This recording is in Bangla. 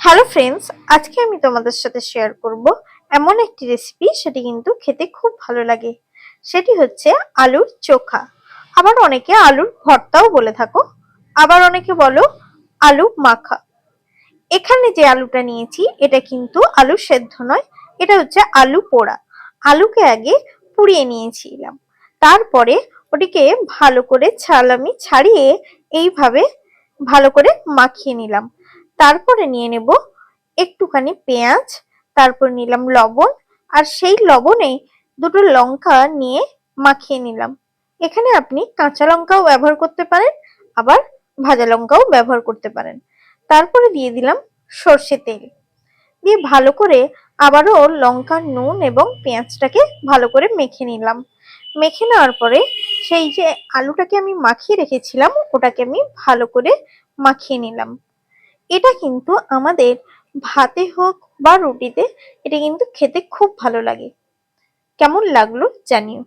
হ্যালো ফ্রেন্ডস আজকে আমি তোমাদের সাথে শেয়ার করব এমন একটি রেসিপি সেটি কিন্তু খেতে খুব ভালো লাগে। সেটি হচ্ছে আলুর চোখা। আবার অনেকে আলুর ভর্তাও বলে থাকো, আবার অনেকে বলো আলু মাখা। এখানে যে আলুটা নিয়েছি, এটা কিন্তু আলু সেদ্ধ নয়, এটা হচ্ছে আলু পোড়া। আলুকে আগে পুড়িয়ে নিয়েছিলাম। তারপরে ওটিকে ভালো করে ছাল আমি ছাড়িয়ে এইভাবে ভালো করে মাখিয়ে নিলাম। তারপরে নিয়ে নেব একটুখানি পেঁয়াজ, তারপর নিলাম লবণ, আর সেই লবণে দুটো লঙ্কা নিয়ে মাখিয়ে নিলাম। এখানে আপনি কাঁচা লঙ্কাও ব্যবহার করতে পারেন, আবার ভাজা লঙ্কাও ব্যবহার করতে পারেন। তারপরে দিয়ে দিলাম সর্ষে তেল। দিয়ে ভালো করে আবারও লঙ্কা, নুন এবং পেঁয়াজটাকে ভালো করে মেখে নিলাম। মেখে নেওয়ার পরে সেই যে আলুটাকে আমি মাখিয়ে রেখেছিলাম, ওটাকে আমি ভালো করে মাখিয়ে নিলাম। এটা কিন্তু আমাদের ভাতে হোক বা রুটিতে, এটা কিন্তু খেতে খুব ভালো লাগে। কেমন লাগল জানিও।